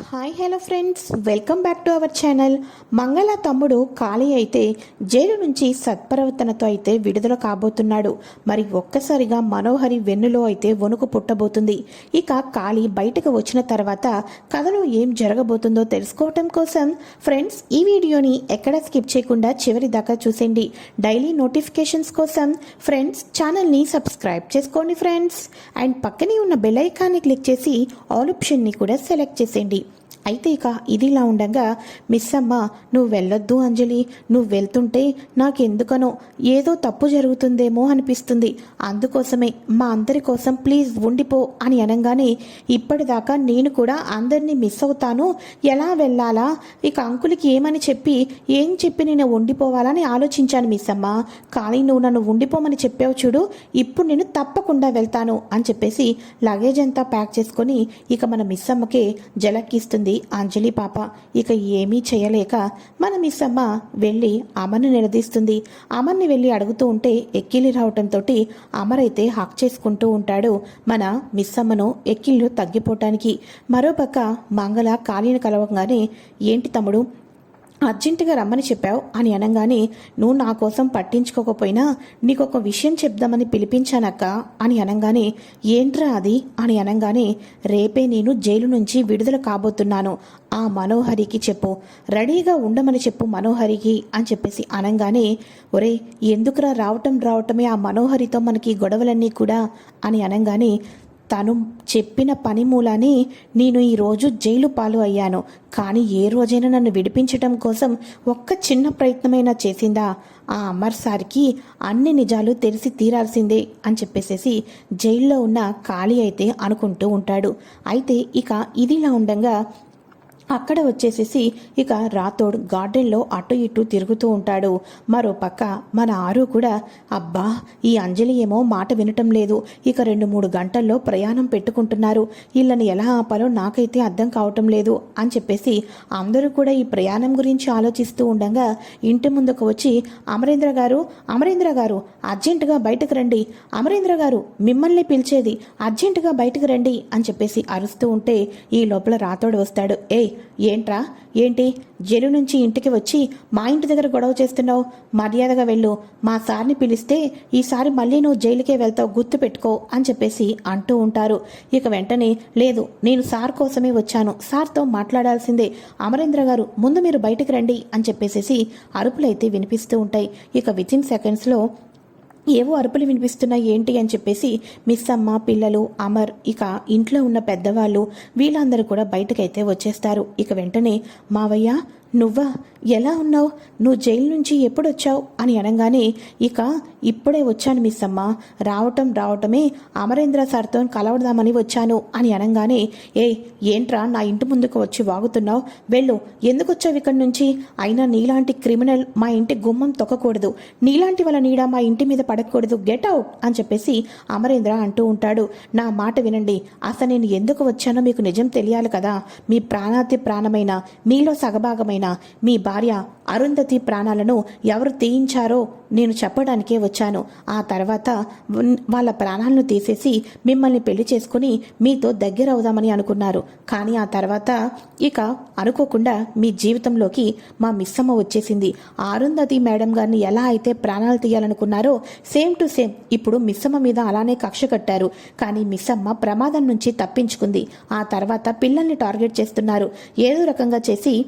Hi hello friends welcome back to our channel మంగళ తమ్ముడు ఖాళీ అయితే జైలు నుంచి సత్ప్రవర్తనతో అయితే విడుదల కాబోతున్నాడు మరి ఒక్కసారిగా మనోహరి వెన్నులో అయితే వణుకు పుట్టబోతుంది ఇక ఖాళీ బయటకు వచ్చిన తర్వాత కథలో ఏం జరగబోతుందో తెలుసుకోవటం కోసం ఫ్రెండ్స్ ఈ వీడియోని ఎక్కడ స్కిప్ చేయకుండా చివరి దాకా చూసేయండి డైలీ నోటిఫికేషన్స్ కోసం ఫ్రెండ్స్ ఛానల్ని సబ్స్క్రైబ్ చేసుకోండి ఫ్రెండ్స్ అండ్ పక్కనే ఉన్న బెల్ ఐకాన్ని క్లిక్ చేసి ఆల్ ఆప్షన్ని కూడా సెలెక్ట్ చేసేయండి అయితే ఇక ఇదిలా ఉండగా మిస్ అమ్మ నువ్వు వెళ్ళొద్దు అంజలి. నువ్వు వెళ్తుంటే నాకెందుకనో ఏదో తప్పు జరుగుతుందేమో అనిపిస్తుంది. అందుకోసమే మా అందరి కోసం ప్లీజ్ ఉండిపో అని అనగానే ఇప్పటిదాకా నేను కూడా అందరినీ మిస్ అవుతాను. ఎలా వెళ్ళాలా? ఇక అంకులకి ఏమని చెప్పి ఏం చెప్పి నేను ఉండిపోవాలని ఆలోచించాను మిస్ అమ్మ కానీ నువ్వు నన్ను ఉండిపోమని చెప్పావు చూడు ఇప్పుడు నేను తప్పకుండా వెళ్తాను అని చెప్పేసి లగేజ్ అంతా ప్యాక్ చేసుకొని ఇక మన మిస్ అమ్మకే జలక్కిస్తుంది. అంజలి పాప. ఇక ఏమీ చేయలేక మన మిస్ అమ్మ వెళ్ళి అమర్ని నిలదీస్తుంది. అమర్ని వెళ్ళి అడుగుతూ ఉంటే ఎక్కిలి రావటంతో అమరైతే హాక్ హక్ చేసుకుంటూ ఉంటాడు మన మిస్ అమ్మను ఎక్కిళ్ళు తగ్గిపోవటానికి. మరోపక్క మంగళ ఖాళీని కలవగానే ఏంటి తమ్ముడు? అర్జెంటుగా రమ్మని చెప్పావు అని అనగానే నువ్వు నా కోసం పట్టించుకోకపోయినా నీకు ఒక విషయం చెప్దామని పిలిపించానక్క అని అనగానే ఏంట్రా అది? అని అనగానే రేపే నేను జైలు నుంచి విడుదల కాబోతున్నాను. ఆ మనోహరికి చెప్పు. రెడీగా ఉండమని చెప్పు మనోహరికి అని చెప్పేసి అనగానే ఒరే ఎందుకురా రావటం రావటమే ఆ మనోహరితో మనకి గొడవలన్నీ కూడా? అని అనగానే తను చెప్పిన పని మూలానే నేను ఈరోజు జైలు పాలు అయ్యాను. కానీ ఏ రోజైనా నన్ను విడిపించటం కోసం ఒక్క చిన్న ప్రయత్నమైనా చేసిందా? ఆ అమర్ సార్కి అన్ని నిజాలు తెలిసి తీరాల్సిందే అని చెప్పేసేసి జైల్లో ఉన్న ఖాళీ అయితే అనుకుంటూ ఉంటాడు. అయితే ఇక ఇదిలా ఉండగా అక్కడ వచ్చేసేసి ఇక రాథోడ్ గార్డెన్లో అటు ఇటు తిరుగుతూ ఉంటాడు. మరో పక్క మన ఆరు కూడా అబ్బా ఈ అంజలి ఏమో మాట వినటం లేదు. ఇక రెండు మూడు గంటల్లో ప్రయాణం పెట్టుకుంటున్నారు. వీళ్ళని ఎలా ఆపాలో నాకైతే అర్థం కావటం లేదు అని చెప్పేసి అందరూ కూడా ఈ ప్రయాణం గురించి ఆలోచిస్తూ ఉండగా ఇంటి ముందుకు వచ్చి అమరేంద్ర గారు అమరేంద్ర గారు అర్జెంటుగా బయటకు రండి. అమరేంద్ర గారు మిమ్మల్ని పిలిచేది అర్జెంటుగా బయటకు రండి అని చెప్పేసి అరుస్తూ ఉంటే ఈ లోపల రాతోడు వస్తాడు. ఏయ్ ఏంట్రా? ఏంటి? జైలు నుంచి ఇంటికి వచ్చి మా ఇంటి దగ్గర గొడవ చేస్తున్నావు? మర్యాదగా వెళ్ళు. మా సార్ని పిలిస్తే ఈసారి మళ్ళీ నువ్వు జైలుకే వెళ్తావు గుర్తు పెట్టుకో అని చెప్పేసి అంటూ ఉంటారు. ఇక వెంటనే లేదు నేను సార్ కోసమే వచ్చాను. సార్తో మాట్లాడాల్సిందే. అమరేంద్ర గారు ముందు మీరు బయటికి రండి అని చెప్పేసేసి అరుపులైతే వినిపిస్తూ ఉంటాయి. ఇక విత్ ఇన్ సెకండ్స్లో ఏవో అరుపులు వినిపిస్తున్నాయి ఏంటి అని చెప్పేసి మిస్ అమ్మ పిల్లలు అమర్ ఇక ఇంట్లో ఉన్న పెద్దవాళ్ళు వీళ్ళందరూ కూడా బయటకైతే వచ్చేస్తారు. ఇక వెంటనే మావయ్య నువ్వా? ఎలా ఉన్నావు? నువ్వు జైలు నుంచి ఎప్పుడు వచ్చావు అని అనగానే ఇక ఇప్పుడే వచ్చాను మిస్ అమ్మ రావటం రావటమే అమరేంద్ర సార్తో కలవడదామని వచ్చాను అని అనగానే ఏ ఏంట్రా నా ఇంటి ముందుకు వచ్చి వాగుతున్నావు? వెళ్ళు ఎందుకు వచ్చావు ఇక్కడి నుంచి? అయినా నీలాంటి క్రిమినల్ మా ఇంటి గుమ్మం తొక్కకూడదు. నీలాంటి వాళ్ళ నీడ మా ఇంటి మీద పడకూడదు. Get out! అని చెప్పేసి అమరేంద్ర అంటూ ఉంటాడు. నా మాట వినండి. అసలు నేను ఎందుకు వచ్చానో మీకు నిజం తెలియాలి కదా. మీ ప్రాణాతి ప్రాణమైన మీలో సగభాగమైన మీ భార్య అరుంధతి ప్రాణాలను ఎవరు తీయించారో నేను చెప్పడానికే వచ్చాను. ఆ తర్వాత వాళ్ళ ప్రాణాలను తీసేసి మిమ్మల్ని పెళ్ళి చేసుకుని మీతో దగ్గర అవుదామని అనుకున్నారు. కానీ ఆ తర్వాత ఇక అనుకోకుండా మీ జీవితంలోకి మా మిస్సమ్మ వచ్చేసింది. అరుంధతి మేడం గారిని ఎలా అయితే ప్రాణాలు తీయాలనుకున్నారో సేమ్ టు సేమ్ ఇప్పుడు మిస్సమ్మ మీద అలానే కక్ష కట్టారు. కానీ మిస్సమ్మ ప్రమాదం నుంచి తప్పించుకుంది. ఆ తర్వాత పిల్లల్ని టార్గెట్ చేస్తున్నారు. ఏదో రకంగా చేసి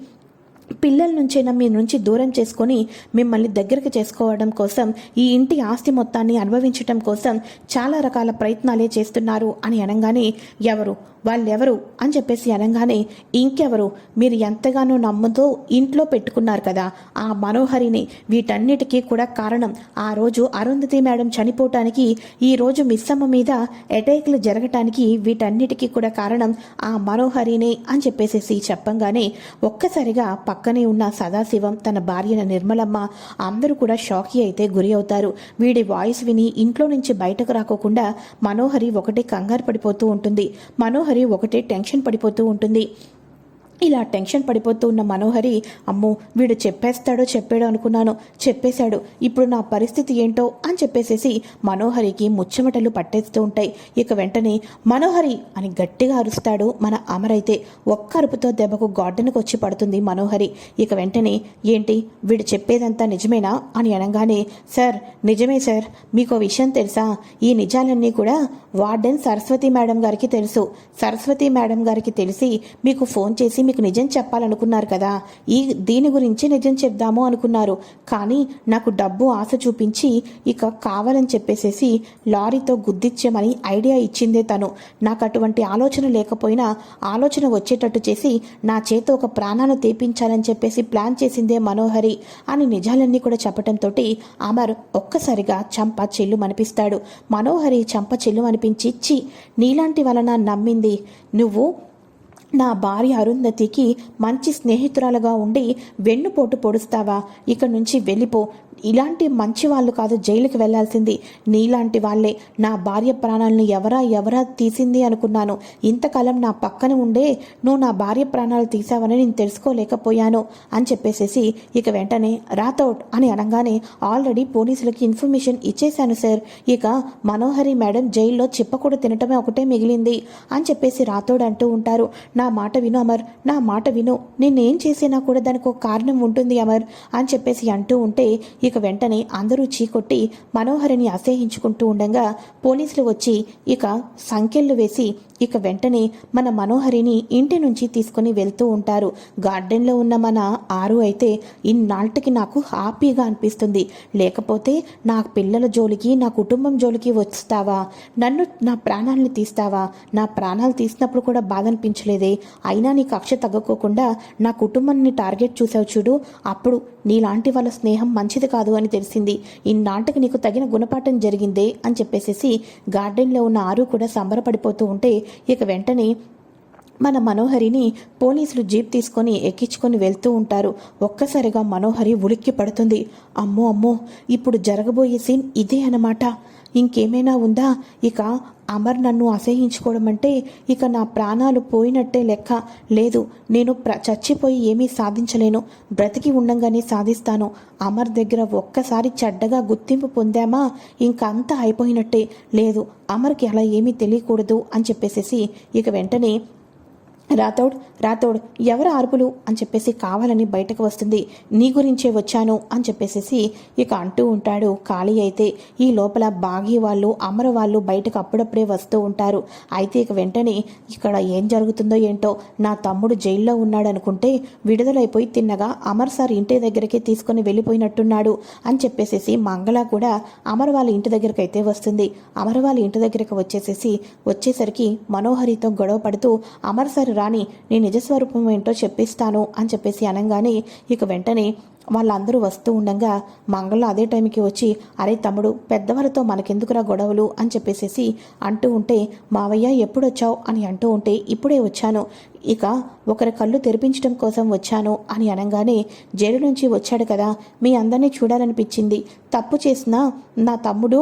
పిల్లల నుంచైనా మీ నుంచి దూరం చేసుకొని మిమ్మల్ని దగ్గరికి చేసుకోవడం కోసం ఈ ఇంటి ఆస్తి మొత్తాన్ని అనుభవించటం కోసం చాలా రకాల ప్రయత్నాలే చేస్తున్నారు అని అనగానే ఎవరు వాళ్ళెవరు అని చెప్పేసి అనగానే ఇంకెవరు? మీరు ఎంతగానో నమ్ముతో ఇంట్లో పెట్టుకున్నారు కదా ఆ మనోహరిని వీటన్నిటికీ కూడా కారణం ఆ రోజు అరుంధతి మేడం చనిపోవటానికి ఈ రోజు మిస్సమ్మ మీద అటాక్లు జరగటానికి వీటన్నిటికీ కూడా కారణం ఆ మనోహరినే అని చెప్పేసేసి చెప్పంగానే ఒక్కసారిగా పక్కనే ఉన్న సదాశివం తన భార్యన నిర్మలమ్మ అందరూ కూడా షాకీ అయితే గురి అవుతారు. వీడి వాయిస్ విని ఇంట్లో నుంచి బయటకు రాకోకుండా మనోహరి ఒకటి కంగారు పడిపోతూ ఉంటుంది. మనోహరి ఒకటే టెన్షన్ పడిపోతూ ఉంటుంది. ఇలా టెన్షన్ పడిపోతూ ఉన్న మనోహరి అమ్మో వీడు చెప్పేస్తాడో చెప్పాడో అనుకున్నాను. చెప్పేశాడు. ఇప్పుడు నా పరిస్థితి ఏంటో అని చెప్పేసేసి మనోహరికి ముచ్చమటలు పట్టేస్తూ ఉంటాయి. ఇక వెంటనే మనోహరి అని గట్టిగా అరుస్తాడు మన అమరైతే. ఒక్క అరుపుతో దెబ్బకు గార్డెన్కి వచ్చి పడుతుంది మనోహరి. ఇక వెంటనే ఏంటి వీడు చెప్పేదంతా నిజమేనా అని అనగానే సార్ నిజమే సార్. మీకు విషయం తెలుసా? ఈ నిజాలన్నీ కూడా వార్డెన్ సరస్వతి మేడం గారికి తెలుసు. సరస్వతి మేడం గారికి తెలిసి మీకు ఫోన్ చేసి మీకు నిజం చెప్పాలనుకున్నారు కదా. ఈ దీని గురించి నిజం చెప్దాము అనుకున్నారు. కానీ నాకు డబ్బు ఆశ చూపించి ఇక కావాలని చెప్పేసేసి లారీతో గుద్దిచ్చేమని ఐడియా ఇచ్చిందే తను. నాకు అటువంటి ఆలోచన లేకపోయినా ఆలోచన వచ్చేటట్టు చేసి నా చేత ఒక ప్రాణాన్ని తెప్పించాలని చెప్పేసి ప్లాన్ చేసిందే మనోహరి అని నిజాలన్నీ కూడా చెప్పటంతో అమర్ ఒక్కసారిగా చంప చెల్లు అనిపిస్తాడు మనోహరి చంప చెల్లు అనిపించి చి నీలాంటి వలన నమ్మింది. నువ్వు నా భార్య అరుంధతికి మంచి స్నేహితురాలుగా ఉండి వెన్నుపోటు పొడుస్తావా? ఇక నుంచి వెళ్ళిపో. ఇలాంటి మంచి వాళ్ళు కాదు జైలుకి వెళ్ళాల్సింది నీలాంటి వాళ్ళే. నా భార్య ప్రాణాలను ఎవరా ఎవరా తీసింది అనుకున్నాను. ఇంతకాలం నా పక్కన ఉండే నువ్వు నా భార్య ప్రాణాలు తీసావని నేను తెలుసుకోలేకపోయాను అని చెప్పేసేసి ఇక వెంటనే రాతౌట్ అని అనగానే ఆల్రెడీ పోలీసులకి ఇన్ఫర్మేషన్ ఇచ్చేశాను సార్. ఇక మనోహరి మేడం జైల్లో చిప్పకూడ తినటమే ఒకటే మిగిలింది అని చెప్పేసి రాతోడు అంటూ ఉంటారు. నా మాట విను అమర్ నా మాట విను. నేనేం చేసినా కూడా దానికి ఒక కారణం ఉంటుంది అమర్ అని చెప్పేసి అంటూ ఉంటే ఇక వెంటనే అందరూ చీకొట్టి మనోహరిని అసహించుకుంటూ ఉండగా పోలీసులు వచ్చి ఇక సంఖ్యలు వేసి ఇక వెంటనే మన మనోహరిని ఇంటి నుంచి తీసుకుని వెళ్తూ ఉంటారు. గార్డెన్లో ఉన్న మన ఆరు అయితే ఇన్నాళ్ళకి నాకు హ్యాపీగా అనిపిస్తుంది. లేకపోతే నా పిల్లల జోలికి నా కుటుంబం జోలికి వస్తావా? నన్ను నా ప్రాణాలను తీస్తావా? నా ప్రాణాలు తీసినప్పుడు కూడా బాధ అనిపించలేదే? అయినా నీ కక్ష తగ్గకోకుండా నా కుటుంబాన్ని టార్గెట్ చూసావు చూడు. అప్పుడు నీలాంటి వాళ్ళ స్నేహం మంచిది కాదు. కాదు అని తెలిసింది. ఇన్నాటికి నీకు తగిన గుణపాఠం జరిగిందే అని చెప్పేసేసి గార్డెన్లో ఉన్న ఆరు కూడా సంబరపడిపోతూ ఉంటే ఇక వెంటనే మన మనోహరిని పోలీసులు జీప్ తీసుకొని ఎక్కించుకొని వెళ్తూ ఉంటారు. ఒక్కసారిగా మనోహరి ఉలిక్కి పడుతుంది. అమ్మో అమ్మో ఇప్పుడు జరగబోయే సీన్ ఇదే అన్నమాట. ఇంకేమైనా ఉందా? ఇక అమర్ నన్ను అసహించుకోవడం అంటే ఇక నా ప్రాణాలు పోయినట్టే లెక్క. లేదు నేను ప్ర చచ్చిపోయి ఏమీ సాధించలేను. బ్రతికి ఉండంగానే సాధిస్తాను. అమర్ దగ్గర ఒక్కసారి చెడ్డగా గుర్తింపు పొందామా? ఇంకంతా అయిపోయినట్టే. లేదు అమర్కి అలా ఏమీ తెలియకూడదు అని చెప్పేసేసి ఇక వెంటనే రాతోడ్ రాతోడ్ ఎవరు ఆర్పులు అని చెప్పేసి కావాలని బయటకు వస్తుంది. నీ గురించే వచ్చాను అని చెప్పేసేసి ఇక అంటూ ఉంటాడు. ఖాళీ అయితే ఈ లోపల బాగి వాళ్ళు అమర వాళ్ళు బయటకు అప్పుడప్పుడే వస్తూ ఉంటారు. అయితే ఇక వెంటనే ఇక్కడ ఏం జరుగుతుందో ఏంటో నా తమ్ముడు జైల్లో ఉన్నాడు అనుకుంటే విడుదలైపోయి తిన్నగా అమర్ సార్ ఇంటి దగ్గరికి తీసుకొని వెళ్ళిపోయినట్టున్నాడు అని చెప్పేసేసి మంగళ కూడా అమర వాళ్ళ ఇంటి దగ్గరికి అయితే వస్తుంది. అమర వాళ్ళ ఇంటి దగ్గరికి వచ్చేసేసి వచ్చేసరికి మనోహరితో గొడవ పడుతూ అమర్ సార్ రాని నీ నిజస్వరూపం ఏంటో చెప్పిస్తాను అని చెప్పేసి అనగానే ఇక వెంటనే వాళ్ళందరూ వస్తూ ఉండగా మంగళ అదే టైంకి వచ్చి అరే తమ్ముడు పెద్దవారితో మనకెందుకురా గొడవలు? అని చెప్పేసేసి అంటూ ఉంటే మావయ్య ఎప్పుడొచ్చావు? అని అంటూ ఉంటే ఇప్పుడే వచ్చాను. ఇక ఒకరి కళ్ళు తెరిపించడం కోసం వచ్చాను అని అనగానే జైలు నుంచి వచ్చాడు కదా మీ అందరినీ చూడాలనిపించింది. తప్పు చేసిన నా తమ్ముడు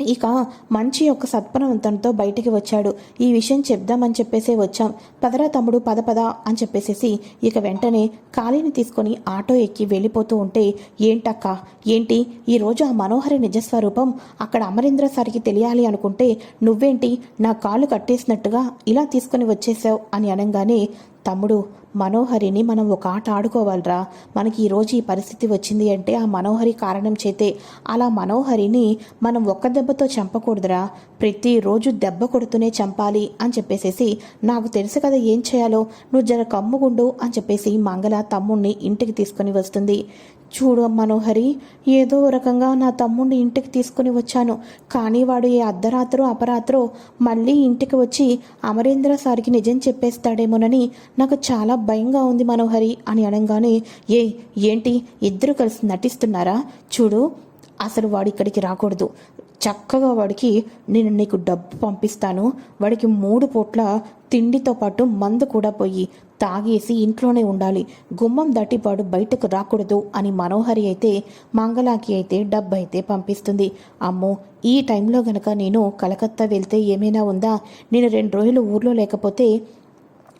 ఇక మంచి యొక్క సత్పరవంతంతో బయటికి వచ్చాడు. ఈ విషయం చెప్దామని చెప్పేసే వచ్చాం. పదరా తమ్ముడు పద పద అని చెప్పేసేసి ఇక వెంటనే ఖాళీని తీసుకొని ఆటో ఎక్కి వెళ్ళిపోతూ ఉంటే ఏంటక్క? ఏంటి? ఈరోజు ఆ మనోహరి నిజస్వరూపం అక్కడ అమరేంద్ర సారికి తెలియాలి అనుకుంటే నువ్వేంటి నా కాళ్ళు కట్టేసినట్టుగా ఇలా తీసుకొని వచ్చేసావు అని అనగానే తమ్ముడు మనోహరిని మనం ఒక ఆట ఆడుకోవాలిరా. మనకి ఈరోజు ఈ పరిస్థితి వచ్చింది అంటే ఆ మనోహరి కారణం చేతే అలా మనోహరిని మనం ఒక్క దెబ్బతో చంపకూడదురా. ప్రతిరోజు దెబ్బ కొడుతూనే చంపాలి అని చెప్పేసేసి నాకు తెలుసు కదా ఏం చేయాలో నువ్వు జర కమ్ముగుండు అని చెప్పేసి మంగళ తమ్ముణ్ణి ఇంటికి తీసుకొని వస్తుంది. చూడు మనోహరి ఏదో రకంగా నా తమ్ముడిని ఇంటికి తీసుకుని వచ్చాను. కానీ వాడు ఏ అర్ధరాత్రో అపరాత్రో మళ్ళీ ఇంటికి వచ్చి అమరేంద్ర సారికి నిజం చెప్పేస్తాడేమోనని నాకు చాలా భయంగా ఉంది మనోహరి అని అనగానే ఏ ఏంటి? ఇద్దరు కలిసి నటిస్తున్నారా? చూడు అసలు వాడు ఇక్కడికి రాకూడదు. చక్కగా వాడికి నేను నీకు డబ్బు పంపిస్తాను. వాడికి మూడు పూట్ల తిండితో పాటు మందు కూడా పోయి తాగేసి ఇంట్లోనే ఉండాలి. గుమ్మం దాటిపాడు బయటకు రాకూడదు అని మనోహరి అయితే మంగళాకి అయితే డబ్బైతే పంపిస్తుంది. అమ్మో ఈ టైంలో గనక నేను కలకత్తా వెళ్తే ఏమైనా ఉందా? నేను రెండు రోజులు ఊర్లో లేకపోతే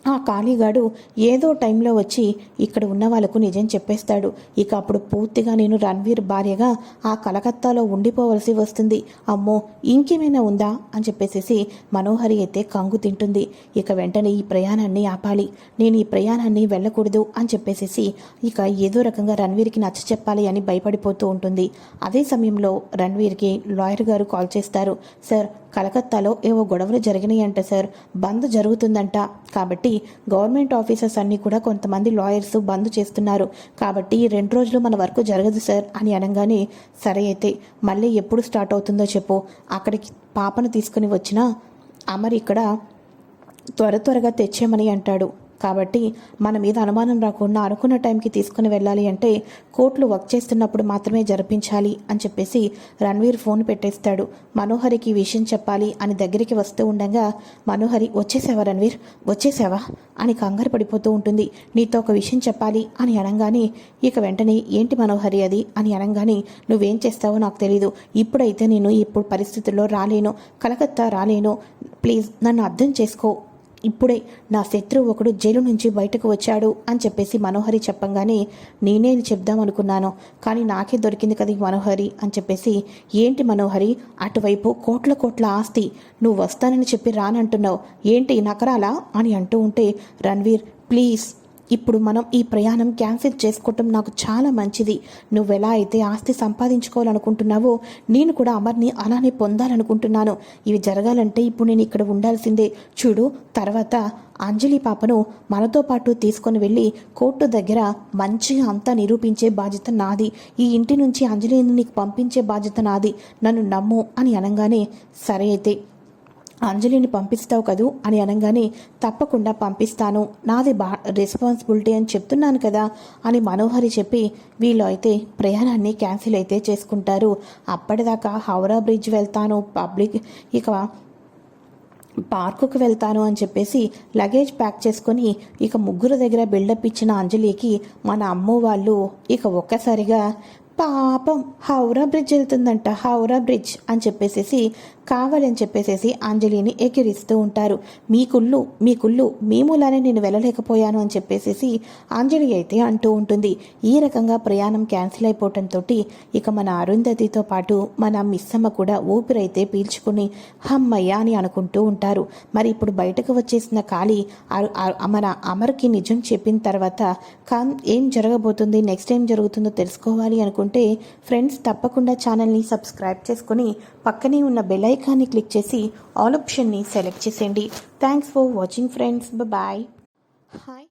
ఆ ఖాళీగాడు ఏదో టైంలో వచ్చి ఇక్కడ ఉన్న వాళ్ళకు నిజం చెప్పేస్తాడు. ఇక అప్పుడు పూర్తిగా నేను రణ్వీర్ భార్యగా ఆ కలకత్తాలో ఉండిపోవలసి వస్తుంది. అమ్మో ఇంకేమైనా ఉందా? అని చెప్పేసేసి మనోహరి అయితే కంగు తింటుంది. ఇక వెంటనే ఈ ప్రయాణాన్ని ఆపాలి. నేను ఈ ప్రయాణాన్ని వెళ్ళకూడదు అని చెప్పేసేసి ఇక ఏదో రకంగా రణ్వీర్కి నచ్చ చెప్పాలి అని భయపడిపోతూ ఉంటుంది. అదే సమయంలో రణ్వీర్కి లాయర్ గారు కాల్ చేస్తారు. సార్ కలకత్తాలో ఏవో గొడవలు జరిగినాయంట సార్. బంద్ జరుగుతుందంట. కాబట్టి గవర్నమెంట్ ఆఫీసర్స్ అన్నీ కూడా కొంతమంది లాయర్స్ బంద్ చేస్తున్నారు. కాబట్టి రెండు రోజులు మన వర్క్ జరగదు సార్ అని అనగానే సరే అయితే మళ్ళీ ఎప్పుడు స్టార్ట్ అవుతుందో చెప్పు. అక్కడికి పాపను తీసుకుని వచ్చిన అమర్ ఇక్కడ త్వర త్వరగా తెచ్చేమని అంటాడు. కాబట్టి మన మీద అనుమానం రాకుండా అనుకున్న టైంకి తీసుకుని వెళ్ళాలి అంటే కోర్టులు వర్క్ చేస్తున్నప్పుడు మాత్రమే జరిపించాలి అని చెప్పేసి రణ్వీర్ ఫోన్ పెట్టేస్తాడు. మనోహరికి ఈ విషయం చెప్పాలి అని దగ్గరికి వస్తూ ఉండగా మనోహరి వచ్చేసావా రణ్వీర్? వచ్చేసావా? అని కంగారు పడిపోతూ ఉంటుంది. నీతో ఒక విషయం చెప్పాలి అని అనగానే ఇక వెంటనే ఏంటి మనోహరి అది? అని అనగానే నువ్వేం చేస్తావో నాకు తెలీదు. ఇప్పుడైతే నేను ఇప్పుడు పరిస్థితుల్లో రాలేను. కలకత్తా రాలేను. ప్లీజ్ నన్ను అర్థం చేసుకో ఇప్పుడే నా శత్రువు ఒకడు జైలు నుంచి బయటకు వచ్చాడు అని చెప్పేసి మనోహరి చెప్పంగానే నేనే ఇది చెప్దాం అనుకున్నాను. కానీ నాకే దొరికింది కదా మనోహరి అని చెప్పేసి ఏంటి మనోహరి? అటువైపు కోట్ల కోట్ల ఆస్తి. నువ్వు వస్తానని చెప్పి రానంటున్నావు. ఏంటి నకరాలా? అని అంటూ ఉంటే రణ్వీర్ ప్లీజ్ ఇప్పుడు మనం ఈ ప్రయాణం క్యాన్సిల్ చేసుకోవటం నాకు చాలా మంచిది. నువ్వెలా అయితే ఆస్తి సంపాదించుకోవాలనుకుంటున్నావో నేను కూడా అమర్ని అలానే పొందాలనుకుంటున్నాను. ఇవి జరగాలంటే ఇప్పుడు నేను ఇక్కడ ఉండాల్సిందే. చూడు తర్వాత అంజలి పాపను మనతో పాటు తీసుకొని వెళ్ళి కోర్టు దగ్గర మంచిగా అంతా నిరూపించే బాధ్యత నాది. ఈ ఇంటి నుంచి అంజలిని నీకు పంపించే బాధ్యత నాది. నన్ను నమ్ము అని అనగానే సరే అయితే. అంజలిని పంపిస్తావు కదూ అని అనగానే తప్పకుండా పంపిస్తాను. నాది బా రెస్పాన్సిబిలిటీ అని చెప్తున్నాను కదా అని మనోహరి చెప్పి వీళ్ళు అయితే ప్రయాణాన్ని క్యాన్సిల్ అయితే చేసుకుంటారు. అప్పటిదాకా హౌరా బ్రిడ్జ్ వెళ్తాను పబ్లిక్ ఇక పార్కుకు వెళ్తాను అని చెప్పేసి లగేజ్ ప్యాక్ చేసుకొని ఇక ముగ్గురు దగ్గర బిల్డప్ ఇచ్చిన అంజలికి మన అమ్మ వాళ్ళు ఇక ఒక్కసారిగా పాపం హౌరా బ్రిడ్జ్ వెళ్తుందంట. హౌరా బ్రిడ్జ్ అని చెప్పేసేసి కావాలని చెప్పేసేసి అంజలిని ఎకిరిస్తూ ఉంటారు. మీ కుళ్ళు మీ కుళ్ళు మేములానే నేను వెళ్ళలేకపోయాను అని చెప్పేసేసి అంజలి అయితే అంటూ ఉంటుంది. ఈ రకంగా ప్రయాణం క్యాన్సిల్ అయిపోవటంతో ఇక మన అరుంధతితో పాటు మన మిస్సమ్మ కూడా ఊపిరైతే పీల్చుకుని హమ్మయ్య అని అనుకుంటూ ఉంటారు. మరి ఇప్పుడు బయటకు వచ్చేసిన ఖాళీ మన అమర్కి నిజం చెప్పిన తర్వాత కాన్ ఏం జరగబోతుంది? నెక్స్ట్ ఏం జరుగుతుందో తెలుసుకోవాలి అనుకుంటే ఫ్రెండ్స్ తప్పకుండా ఛానల్ని సబ్స్క్రైబ్ చేసుకుని పక్కనే ఉన్న బెల్ ఐకాన్ని క్లిక్ చేసి ఆల్ ఆప్షన్ని సెలెక్ట్ చేసేయండి. Thanks for watching friends. Bye. Hi.